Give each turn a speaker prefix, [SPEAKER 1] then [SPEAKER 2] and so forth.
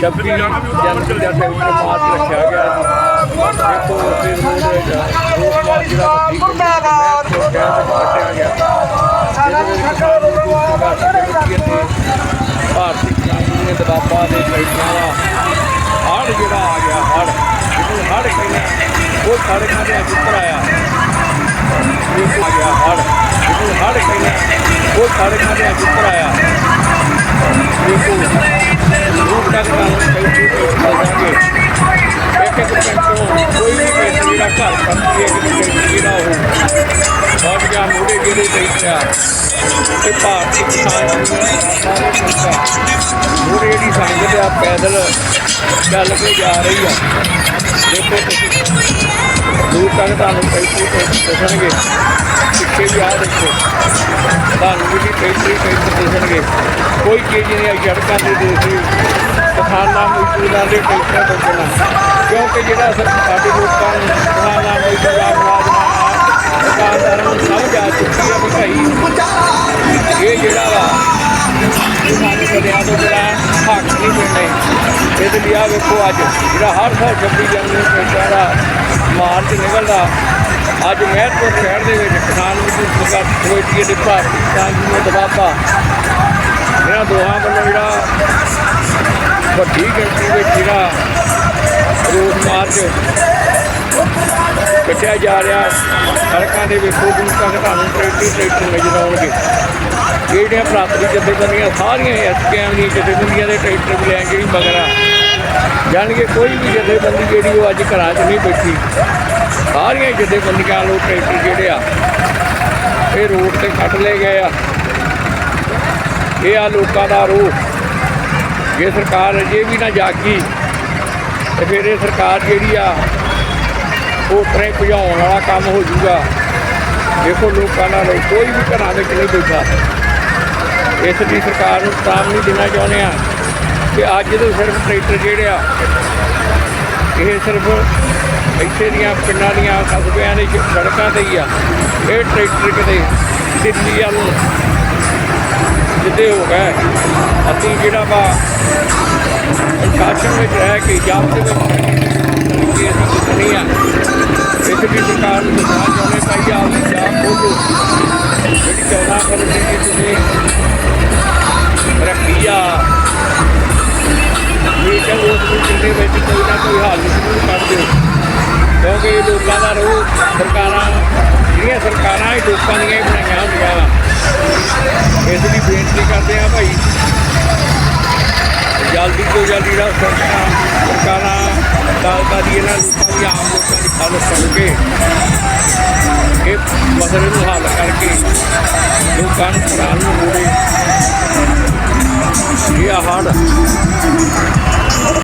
[SPEAKER 1] ਛੱਬੀ ਜਨਵਰੀ ਦਾ ਮਾਰਚ ਰੱਖਿਆ ਗਿਆ। ਦੇਖੋ ਉਸੇ ਰੋਡ ਰੋਡ ਮਾਰਚ ਮੁਰਦਾਬਾਦ ਕੱਟਿਆ ਭਾਰਤੀ ਕਿਸਾਨ ਦੇ ਬੈਠਿਆਂ ਦਾ ਜਿਹੜਾ ਆ ਗਿਆ ਹੜ੍ਹ। ਜਿਹਨੂੰ ਹੜ੍ਹ ਕਹਿੰਦੇ ਉਹ ਸਾਡੇ ਖਾਤੇ ਅੱਜ ਉੱਤਰ ਆਇਆ ਇਹ ਆ ਗਿਆ ਜਿਹਨੂੰ ਕਹਿੰਦੇ ਆ, ਉਹ ਸਾਡੇ ਖਾਤੇ ਅੱਜ ਉੱਤਰ ਆਇਆ। ਘਰ ਪੱਕੀ ਹੈ ਕਿ ਜਿਹੜਾ ਉਹ ਬਹੁਤ ਜਾਂ ਮੋੜੇ ਜਿਹੜੇ ਬੈਠਿਆ ਤੇ ਭਾਰਤੀ ਕਿਸਾਨ ਯੂਨੀਅਨ ਸਾਰੇ ਮੋੜੇ ਦੀ ਸੰਗਤ ਆ ਪੈਦਲ ਚੱਲ ਕੇ ਜਾ ਰਹੀ ਆ। ਦੇਖੋ ਤੁਸੀਂ। ਦੂਰ ਤੱਕ ਤੁਹਾਨੂੰ ਕਈ ਦੱਸਣਗੇ। ਪਿੱਛੇ ਵੀ ਆ ਦੇਖੋ। ਤੁਹਾਨੂੰ ਵੀ ਨਹੀਂ ਕਈ ਦੱਸਣਗੇ। ਕੋਈ ਚੀਜ਼ ਨਹੀਂ ਆ ਸੜਕਾਂ ਦੇ ਦੇਸੀ। ਕਿਸਾਨਾਂ ਮਜ਼ਦੂਰਾਂ ਦੇ ਟੈਕਟਰਾਂ ਤੋਂ ਬਿਨਾਂ ਕਿਉਂਕਿ ਜਿਹੜਾ ਸਰ ਸਾਡੇ ਲੋਕਾਂ ਨੂੰ ਕਿਸਾਨਾਂ ਮਜ਼ਦੂਰਾਂ ਮੁਲਾਜ਼ਮਾਂ ਦੁਕਾਨਦਾਰਾਂ ਨੂੰ ਸਮਝ ਆ ਚੁੱਕੀ ਹੈ ਵੀ ਭਾਈ ਇਹ ਜਿਹੜਾ ਵਾ ਇਹ ਸਾਨੂੰ ਬੜਿਆਂ ਤੋਂ ਜਿਹੜਾ ਹੱਕ ਨਹੀਂ ਮਿਲਣੇ ਇਹਦੇ ਲਈ ਆ ਵੇਖੋ ਅੱਜ ਜਿਹੜਾ ਹਰ ਸਾਲ 26 ਜਨਵਰੀ ਨੂੰ ਟੈਕਟਰਾਂ ਦਾ ਮਾਰਚ ਨਿਕਲਦਾ ਅੱਜ ਮਹਿਤਪੁਰ ਸ਼ਹਿਰ ਦੇ ਵਿੱਚ ਕਿਸਾਨ ਮਜ਼ਦੂਰ ਸੰਘਰਸ਼ ਕਮੇਟੀ ਦੇ ਭਾਰਤੀ ਕਿਸਾਨ ਯੂਨੀਅਨ ਦਬਾਤਾ ਇਹਨਾਂ ਦੋਹਾਂ ਵੱਲੋਂ ਜਿਹੜਾ ਵੱਡੀ ਗਿਣਤੀ ਵਿੱਚ ਜਿਹੜਾ ਰੋਡ ਮਾਰਚ ਕੱਢਿਆ ਜਾ ਰਿਹਾ, ਸੜਕਾਂ ਦੇ ਵੇਖੋ ਦੂਰ ਤੱਕ ਤੁਹਾਨੂੰ ਟਰੈਕਟਰ ਟਰੈਕਟਰ ਨਜ਼ਰ ਆਉਣਗੇ ਇਹ ਜਿਹੜੀਆਂ ਪ੍ਰਾਪਤੀ ਜਥੇਬੰਦੀਆਂ, ਸਾਰੀਆਂ ਐਸਕੇਐਮ ਦੀਆਂ ਜਥੇਬੰਦੀਆਂ ਦੇ ਟਰੈਕਟਰ ਵੀ ਲੈ ਜਿਹੜੀ ਮਗਰ। ਆ ਜਾਣੀ ਕਿ ਕੋਈ ਵੀ ਜਥੇਬੰਦੀ ਜਿਹੜੀ ਉਹ ਅੱਜ ਘਰਾਂ 'ਚ ਨਹੀਂ ਬੈਠੀ। ਸਾਰੀਆਂ ਜਥੇਬੰਦੀਆਂ ਲੋ ਟਰੈਕਟਰ ਜਿਹੜੇ ਆ, ਇਹ ਰੋਡ ਤੇ ਕੱਢ ਲਏ ਗਏ ਆ। ਇਹ ਆ ਲੋਕਾਂ ਦਾ ਰੋਹ ਜੇ ਸਰਕਾਰ ਅਜੇ ਵੀ ਨਾ ਜਾਗੀ, ਤੇ ਫਿਰ ਇਹ ਸਰਕਾਰ ਜਿਹੜੀ ਆ, ਉਹ ਟਰੇ ਭਜਾਉਣ ਵਾਲਾ ਕੰਮ ਹੋ ਜਾਊਗਾ ਦੇਖੋ ਲੋਕਾਂ ਨਾਲ ਕੋਈ ਵੀ ਘਰਾਂ ਵਿੱਚ ਨਹੀਂ ਬੈਠਾ। ਇਸ ਦੀ ਸਰਕਾਰ ਨੂੰ ਤਾਂ ਨਹੀਂ ਦੇਣਾ ਚਾਹੁੰਦੇ ਆ। ਕਿ ਅੱਜ ਦੇ ਸਿਰਫ ਟਰੈਕਟਰ ਜਿਹੜੇ ਆ, ਇਹ ਸਿਰਫ ਇੱਥੇ ਦੀਆਂ ਪਿੰਡਾਂ ਦੀਆਂ ਕਸਬਿਆਂ ਦੇ ਸੜਕਾਂ ਤੇ ਹੀ ਆ। ਇਹ ਟਰੈਕਟਰ ਕਿਤੇ ਦਿੱਲੀ ਵੱਲ ਜਿੱਦੇ ਹੋ ਗਏ ਅਸੀਂ ਜਿਹੜਾ ਵਾ ਸ਼ਾਸਨ ਵਿੱਚ ਰਹਿ ਕੇ ਜਾਂ ਦੇ ਵਿੱਚ ਕਿ ਅਸੀਂ ਕੁਛ ਨਹੀਂ ਆ ਇਸ ਵੀ ਸਰਕਾਰ ਨੂੰ ਦੱਸਣਾ ਚਾਹੁੰਦੇ ਭਾਈ ਆਪਦੀ ਜਾਨ ਖੋਲੋ ਜਿਹੜੀ 14 ਫਰਵਰੀ ਦੀ ਤੁਸੀਂ ਰੱਖੀ ਆ ਮੀਟਿੰਗ ਉਸ ਮੀਟਿੰਗ ਦੇ ਵਿੱਚ ਕੋਈ ਨਾ ਕੋਈ ਹੱਲ ਜ਼ਰੂਰ ਕੱਢ ਦਿਓ। ਕਿਉਂਕਿ ਲੋਕਾਂ ਦਾ ਰੋਹ, ਸਰਕਾਰ ਜਲਦੀ ਦਾ ਸਰਕਾਰਾਂ ਦਾ ਦੀ ਇਹਨਾਂ ਲੋਕਾਂ ਦੀ ਆਮ ਲੋਕਾਂ ਦੀ ਗੱਲ ਸੁਣ ਕੇ ਇਹ ਮਸਲੇ ਨੂੰ ਹੱਲ ਕਰਕੇ ਲੋਕਾਂ ਨੂੰ ਪ੍ਰਾਣ ਨੂੰ ਹੋਵੇ ਇਹ ਆਹੜ